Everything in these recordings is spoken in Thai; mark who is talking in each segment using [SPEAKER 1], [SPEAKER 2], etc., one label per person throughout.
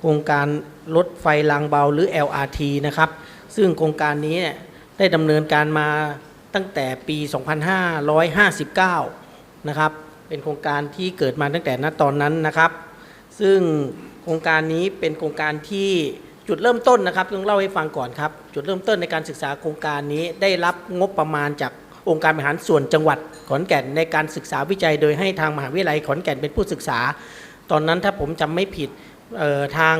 [SPEAKER 1] โครงการรถไฟรางเบาหรือ LRT นะครับ ซึ่งโครงการนี้ได้ดำเนินการมาตั้งแต่ปี 2559 นะครับ เป็นโครงการที่เกิดมาตั้งแต่ณตอนนั้นนะครับ ซึ่งโครงการนี้เป็นโครงการที่จุดเริ่มต้นนะครับต้องเล่าให้ฟังก่อนครับ จุดเริ่มต้นในการศึกษาโครงการนี้ได้รับงบประมาณจากองค์การบริหารส่วนจังหวัดขอนแก่นในการศึกษาวิจัย โดยให้ทางมหาวิทยาลัยขอนแก่นเป็นผู้ศึกษา ตอนนั้นถ้าผมจำไม่ผิด ทาง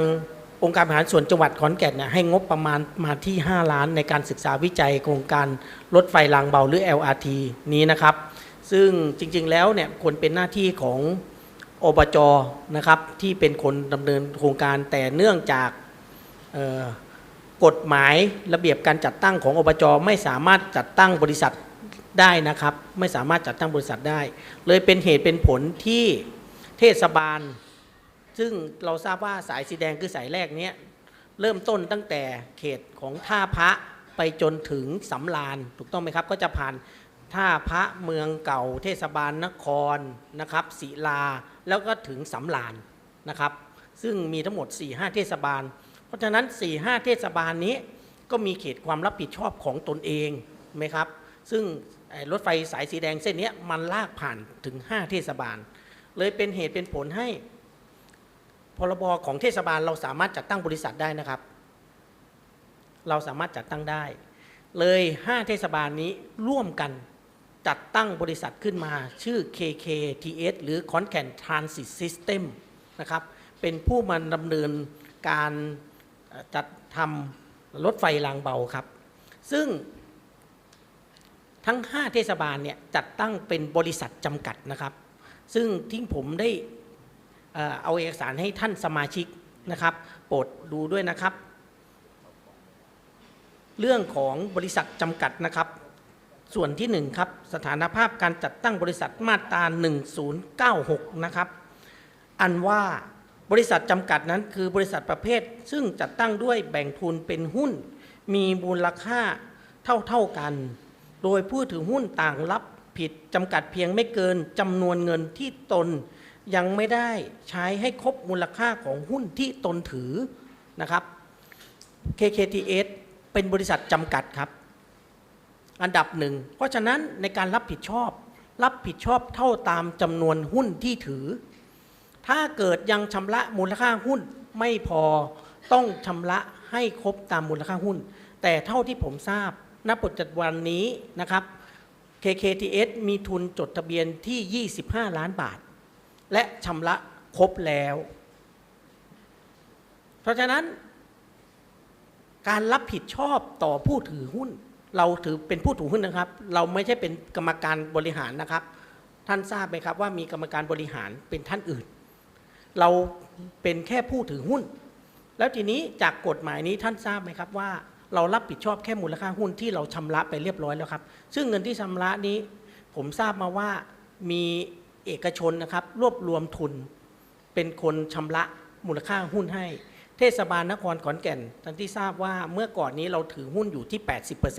[SPEAKER 1] องค์การบริหารส่วนจังหวัดขอนแก่นเนี่ยให้งบประมาณมาที่ 5 ล้านในการศึกษาวิจัยโครงการรถไฟรางเบาหรือ LRT นี้นะครับ ซึ่งจริงๆแล้วเนี่ยควรเป็นหน้าที่ของอบจนะครับที่เป็นคนดำเนินโครงการแต่เนื่องจากกฎหมายระเบียบการจัดตั้งของอบจไม่สามารถจัดตั้งบริษัทได้นะครับ ไม่สามารถจัดตั้งบริษัทได้ เลยเป็นเหตุเป็นผลที่เทศบาล ซึ่งเราทราบว่าสายสีแดงคือสายแรกเนี้ยเริ่มต้นตั้งแต่เขตของท่าพระไปจนถึงสำราญถูกต้องไหมครับ ก็จะผ่านท่าพระเมืองเก่าเทศบาลนครนะครับศิลาแล้วก็ถึงสำราญนะครับ ซึ่งมีทั้งหมด 4-5 เทศบาล เพราะฉะนั้น 4-5 เทศบาลนี้ก็มีเขตความรับผิดชอบของตนเองไหมครับ ซึ่งรถไฟสายสีแดงเส้นนี้มันลากผ่านถึง 5 เทศบาล เลยเป็นเหตุเป็นผลให้ พรบของเทศบาลเราสามารถจัดตั้งบริษัทได้นะครับ เราสามารถจัดตั้งได้ เลย 5 เทศบาลนี้ร่วมกันจัดตั้งบริษัทขึ้นมา ชื่อ KKTS หรือ c o n c a n Transit System นะครับ เป็นผู้มาดำเนินการจัดทำรถไฟรางเบาครับ ซึ่งทั้ง 5 เทศบาลเนี่ยจัดตั้งเป็นบริษัทจำกัดนะครับ ซึ่งที่ผมได้ เอ่เอาเอกสารให้ท่านสมาชิกนะครับ โปรดดูด้วยนะครับ เรื่องของบริษัทจำกัดนะครับ ส่วนที่หนึ่งครับสถานภาพการจัดตั้งบริษัทมาตรา 1096 นะครับ อันว่าบริษัทจำกัดนั้นคือบริษัทประเภท ซึ่งจัดตั้งด้วยแบ่งทุนเป็นหุ้น มีมูลค่าเท่าๆกัน โดยผู้ถือหุ้นต่างรับผิดจำกัดเพียงไม่เกินจำนวนเงินที่ตน ยังไม่ได้ใช้ให้ครบมูลค่าของหุ้นที่ตนถือนะครับ KKTS เป็นบริษัทจำกัดครับ อันดับหนึ่ง เพราะฉะนั้นในการรับผิดชอบ รับผิดชอบเท่าตามจำนวนหุ้นที่ถือ ถ้าเกิดยังชำระมูลค่าหุ้นไม่พอต้องชำระให้ครบตามมูลค่าหุ้น แต่เท่าที่ผมทราบณปัจจุบันนี้นะครับ KKTS มีทุนจดทะเบียนที่ 25 ล้านบาท และชำระครบแล้ว เพราะฉะนั้น การรับผิดชอบต่อผู้ถือหุ้น เราถือเป็นผู้ถือหุ้นนะครับ เราไม่ใช่เป็นกรรมการบริหารนะครับ ท่านทราบไหมครับว่ามีกรรมการบริหารเป็นท่านอื่น เราเป็นแค่ผู้ถือหุ้น แล้วทีนี้จากกฎหมายนี้ท่านทราบไหมครับว่าเรารับผิดชอบแค่มูลค่าหุ้นที่เราชำระไปเรียบร้อยแล้วครับ ซึ่งเงินที่ชำระนี้ ผมทราบมาว่ามี เอกชนนะครับ รวบรวมทุนเป็นคนชำระมูลค่าหุ้นให้ เทศบาลนครขอนแก่นท่านที่ทราบว่าเมื่อก่อนนี้เราถือหุ้นอยู่ที่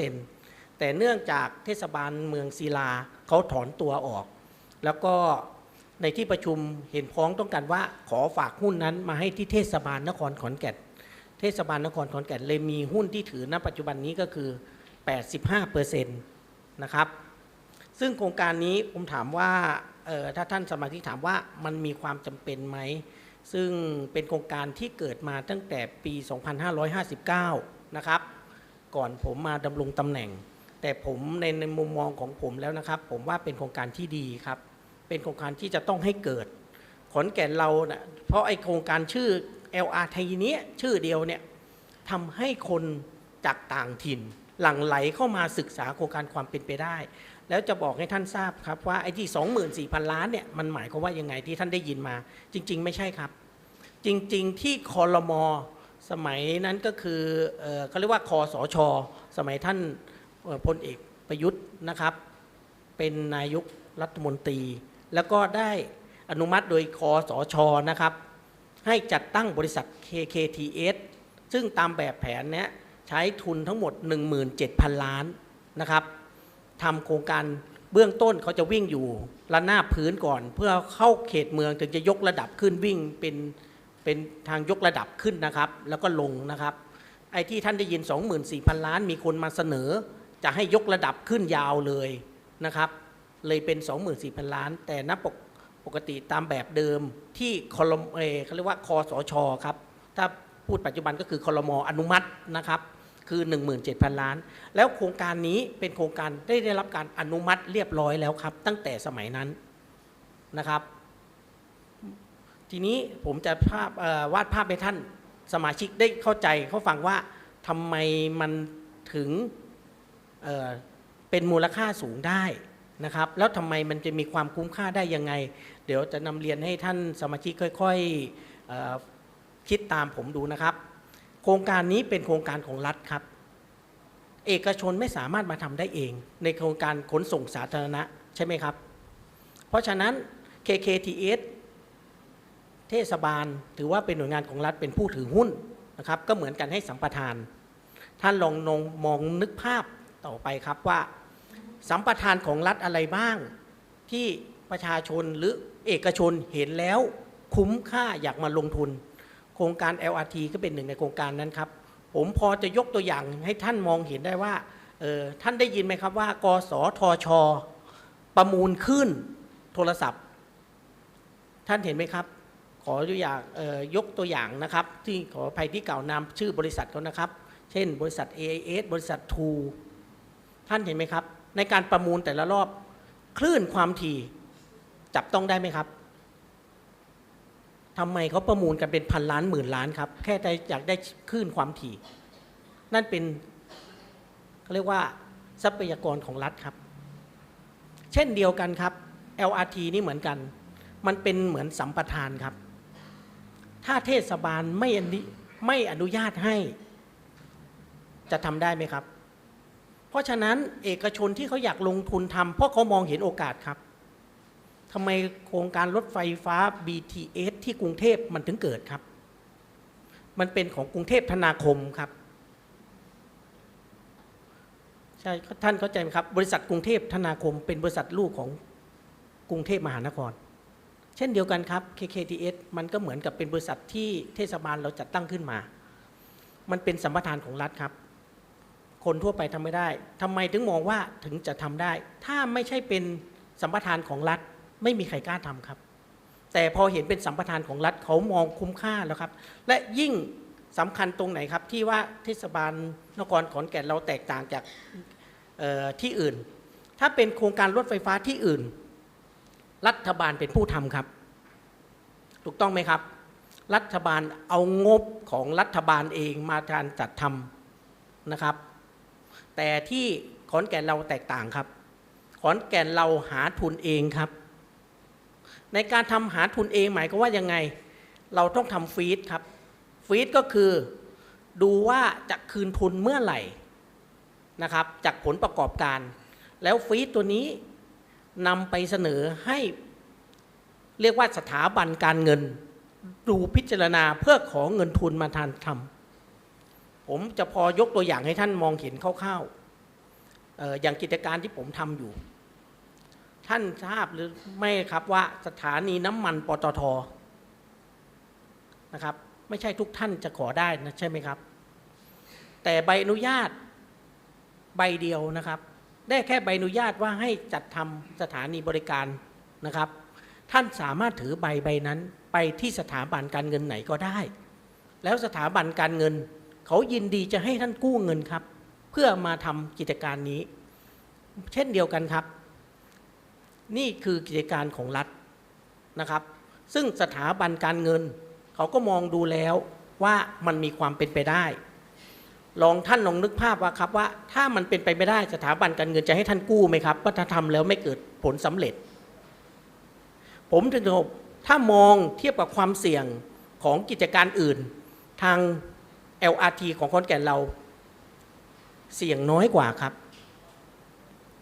[SPEAKER 1] 80%แต่เนื่องจากเทศบาลเมืองศิลาเขาถอนตัวออก แล้วก็ในที่ประชุมเห็นพ้องต้องกันว่าขอฝากหุ้นนั้นมาให้ที่เทศบาลนครขอนแก่น เทศบาลนครขอนแก่นเลยมีหุ้นที่ถือณปัจจุบันนี้ก็คือ 85%นะครับ ซึ่งโครงการนี้ผมถามว่าถ้าท่านสมาชิกถามว่ามันมีความจำเป็นไหม ซึ่งเป็นโครงการที่เกิดมาตั้งแต่ปี 2559 นะครับ ก่อนผมมาดำรงตำแหน่ง แต่ผมในในมุมมองของผมแล้วนะครับ ผมว่าเป็นโครงการที่ดีครับ เป็นโครงการที่จะต้องให้เกิด ขอนแก่นเราเนะ่ะเพราะไอโครงการชื่อ LRT เนี้ยชื่อเดียวเนี่ยทำให้คนจากต่างถิ่น หลั่งไหลเข้ามาศึกษาโครงการความเป็นไปได้ แล้วจะบอกให้ท่านทราบครับว่าไอ้ที่ 24,000 ล้านเนี่ยมันหมายความว่ายังไงที่ท่านได้ยินมา จริง ๆ ไม่ใช่ครับ จริง ๆ ที่คอรมอสมัยนั้นก็คือเขาเรียกว่าคอสช สมัยท่านพลเอกประยุทธ์นะครับ เป็นนายกรัฐมนตรี แล้วก็ได้อนุมัติโดยคอสชนะครับ ให้จัดตั้งบริษัท KKTS ซึ่งตามแบบแผนเนี้ยใช้ทุนทั้งหมด 17,000 ล้านนะครับ ทำโครงการเบื้องต้นเขาจะวิ่งอยู่ระนาบพื้นก่อน เพื่อเข้าเขตเมืองถึงจะยกระดับขึ้นวิ่งเป็นเป็นทางยกระดับขึ้นนะครับ แล้วก็ลงนะครับ ไอ้ที่ท่านได้ยิน 24,000 ล้านมีคนมาเสนอ จะให้ยกระดับขึ้นยาวเลยนะครับ เลยเป็น 24,000 ล้าน แต่นับปกปกติตามแบบเดิมที่คอลมเอเขาเรียกว่าคอสชครับ ถ้าพูดปัจจุบันก็คือคอรมออนุมัตินะครับ คือ 17,000 ล้าน แล้วโครงการนี้เป็นโครงการได้ได้รับการอนุมัติเรียบร้อยแล้วครับ ตั้งแต่สมัยนั้นนะครับ ทีนี้ผมจะภาพวาดภาพให้ท่านสมาชิกได้เข้าใจเขาฟังว่าทำไมมันถึงเเป็นมูลค่าสูงได้นะครับ แล้วทำไมมันจะมีความคุ้มค่าได้ยังไง เดี๋ยวจะนำเรียนให้ท่านสมาชิกค่อยๆคิดตามผมดูนะครับ โครงการนี้เป็นโครงการของรัฐครับ เอกชนไม่สามารถมาทำได้เอง ในโครงการขนส่งสาธารณะใช่ไหมครับ เพราะฉะนั้น KKTS เทศบาลถือว่าเป็นหน่วยงานของรัฐเป็นผู้ถือหุ้นนะครับ ก็เหมือนกันให้สัมปทาน ท่านลองนงมองนึกภาพต่อไปครับว่าสัมปทานของรัฐอะไรบ้าง ที่ประชาชนหรือเอกชนเห็นแล้วคุ้มค่าอยากมาลงทุน ครงการ LRT ก็เป็นหนึ่งในโครงการนั้นครับ ผมพอจะยกตัวอย่างให้ท่านมองเห็นได้ว่าเออท่านได้ยินไหมครับว่ากสทช ประมูลขึ้นโทรศัพท์ ท่านเห็นไหมครับ ขอตัวอย่างเออยกตัวอย่างนะครับ ที่ขออภัยที่กล่าวนามชื่อบริษัทเขานะครับ เช่น บริษัท AIS บริษัท t ูท่านเห็นไหมครับ ในการประมูลแต่ละรอบคลื่นความถี่จับต้องได้ไหมครับ ทำไมเขาประมูลกันเป็นพันล้านหมื่นล้านครับ แค่ได้อยากได้คลื่นความถี่ นั่นเป็นเขาเรียกว่าทรัพยากรของรัฐครับ เช่นเดียวกันครับ LRT นี่เหมือนกัน มันเป็นเหมือนสัมปทานครับ ถ้าเทศบาลไม่อนุไม่อนุญาตให้ จะทำได้ไหมครับ เพราะฉะนั้นเอกชนที่เขาอยากลงทุนทำเพราะเขามองเห็นโอกาสครับ ทำไมโครงการรถไฟฟ้า BTS ที่กรุงเทพมันถึงเกิดครับ มันเป็นของกรุงเทพธนาคมครับใช่ท่านเข้าใจไหมครับ บริษัทกรุงเทพธนาคม เป็นบริษัทลูกของกรุงเทพมหานคร เช่นเดียวกันครับ KKTS มันก็เหมือนกับเป็นบริษัทที่เทศบาลเราจัดตั้งขึ้นมา มันเป็นสัมปทานของรัฐครับ คนทั่วไปทำไม่ได้ทำไมถึงมองว่าถึงจะทำได้ ถ้าไม่ใช่เป็นสัมปทานของรัฐ ไม่มีใครกล้าทำครับ แต่พอเห็นเป็นสัมปทานของรัฐเขามองคุ้มค่าแล้วครับ และยิ่งสำคัญตรงไหนครับ ที่ว่าเทศบาลนครขอนแก่นเราแตกต่างจากที่อื่น ถ้าเป็นโครงการรถไฟฟ้าที่อื่น รัฐบาลเป็นผู้ทำครับ ถูกต้องไหมครับ รัฐบาลเอางบของรัฐบาลเองมาการจัดทำนะครับ แต่ที่ขอนแก่นเราแตกต่างครับ ขอนแก่นเราหาทุนเองครับ ในการทำหาทุนเองหมายก็ว่ายังไง เราต้องทำฟีดครับ ฟีดก็คือดูว่าจะคืนทุนเมื่อไหร่นะครับ จากผลประกอบการ แล้วฟีดตัวนี้นำไปเสนอให้เรียกว่าสถาบันการเงิน ดูพิจารณาเพื่อขอเงินทุนมาทานทำผมจะพอยกตัวอย่างให้ท่านมองเห็นคร่าวๆอออย่างกิจการที่ผมทำอยู่ ท่านทราบหรือไม่ครับว่าสถานีน้ำมันปตทนะครับ ไม่ใช่ทุกท่านจะขอได้นะใช่ไหมครับ แต่ใบอนุญาตใบเดียวนะครับ ได้แค่ใบอนุญาตว่าให้จัดทำสถานีบริการนะครับ ท่านสามารถถือใบใบนั้นไปที่สถาบันการเงินไหนก็ได้ แล้วสถาบันการเงิน เขายินดีจะให้ท่านกู้เงินครับ เพื่อมาทำกิจการนี้ เช่นเดียวกันครับ นี่คือกิจการของรัฐนะครับ ซึ่งสถาบันการเงิน เขาก็มองดูแล้วว่ามันมีความเป็นไปได้ ลองท่านลองนึกภาพว่าครับว่าถ้ามันเป็นไปไม่ได้สถาบันการเงินจะให้ท่านกู้ไหมครับว่าถ้าทำแล้วไม่เกิดผลสำเร็จ ผมถึงบอกถ้ามองเทียบกับความเสี่ยงของกิจการอื่น ทาง LRT ของขอนแก่นเรา เสี่ยงน้อยกว่าครับ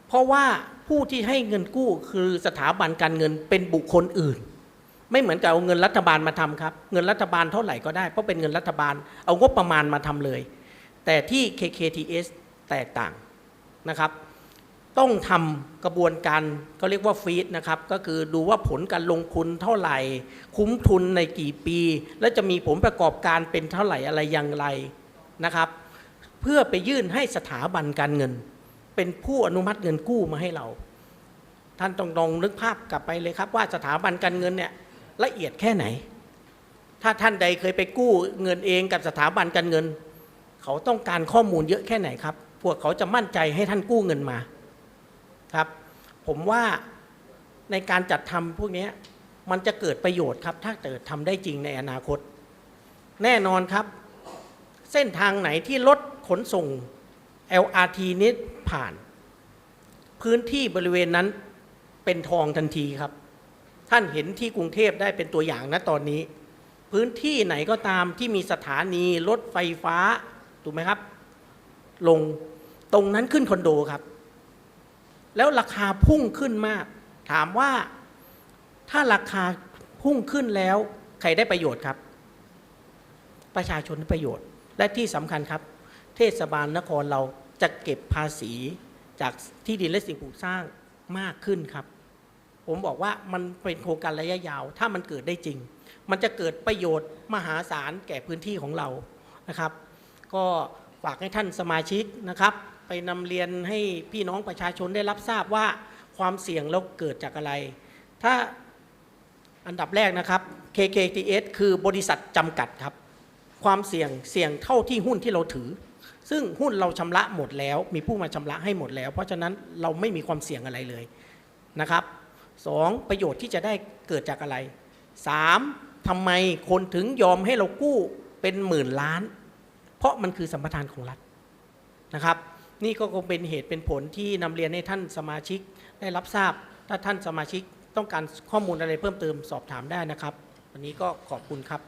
[SPEAKER 1] เพราะว่าผู้ที่ให้เงินกู้คือสถาบันการเงินเป็นบุคคลอื่น ไม่เหมือนกับเอาเงินรัฐบาลมาทำครับ เงินรัฐบาลเท่าไหร่ก็ได้ เพราะเป็นเงินรัฐบาล เอางบประมาณมาทำเลย แต่ที่ KKTS แตกต่างนะครับ ต้องทำกระบวนการก็เรียกว่าฟีดนะครับ ก็คือดูว่าผลการลงทุนเท่าไหร่ คุ้มทุนในกี่ปี และจะมีผลประกอบการเป็นเท่าไหร่อะไรอย่างไรนะครับ เพื่อไปยื่นให้สถาบันการเงิน เป็นผู้อนุมัติเงินกู้มาให้เรา ท่านต้องลองนึกภาพกลับไปเลยครับว่าสถาบันการเงินเนี่ยละเอียดแค่ไหน ถ้าท่านใดเคยไปกู้เงินเองกับสถาบันการเงิน เขาต้องการข้อมูลเยอะแค่ไหนครับ พวกเขาจะมั่นใจให้ท่านกู้เงินมาครับ ผมว่าในการจัดทำพวกนี้มันจะเกิดประโยชน์ครับ ถ้าเกิดทำได้จริงในอนาคต แน่นอนครับ เส้นทางไหนที่รถขนส่ง LRT นี้ผ่าน พื้นที่บริเวณนั้นเป็นทองทันทีครับ ท่านเห็นที่กรุงเทพได้เป็นตัวอย่างนะตอนนี้ พื้นที่ไหนก็ตามที่มีสถานีรถไฟฟ้าถูกไหมครับ ลงตรงนั้นขึ้นคอนโดครับ แล้วราคาพุ่งขึ้นมาก ถามว่าถ้าราคาพุ่งขึ้นแล้ว ใครได้ประโยชน์ครับ ประชาชนได้ประโยชน์และที่สำคัญครับ เทศบาลนครเราจะเก็บภาษีจากที่ดินและสิ่งปลูกสร้างมากขึ้นครับ ผมบอกว่ามันเป็นโครงการระยะยาว ถ้ามันเกิดได้จริง มันจะเกิดประโยชน์มหาศาลแก่พื้นที่ของเรานะครับ ก็ฝากให้ท่านสมาชิกนะครับ ไปนำเรียนให้พี่น้องประชาชนได้รับทราบว่าความเสี่ยงแล้วเกิดจากอะไร ถ้าอันดับแรกนะครับ KKTS คือบริษัทจำกัดครับ ความเสี่ยงเสี่ยงเท่าที่หุ้นที่เราถือ ซึ่งหุ้นเราชำระหมดแล้ว มีผู้มาชำระให้หมดแล้ว เพราะฉะนั้นเราไม่มีความเสี่ยงอะไรเลยนะครับสองประโยชน์ที่จะได้เกิดจากอะไรสามทำไมคนถึงยอมให้เรากู้เป็นหมื่นล้าน เพราะมันคือสัมปทานของรัฐนะครับ นี่ก็คงเป็นเหตุเป็นผลที่นำเรียนให้ท่านสมาชิกได้รับทราบ ถ้าท่านสมาชิกต้องการข้อมูลอะไรเพิ่มเติมสอบถามได้นะครับ วันนี้ก็ขอบคุณครับ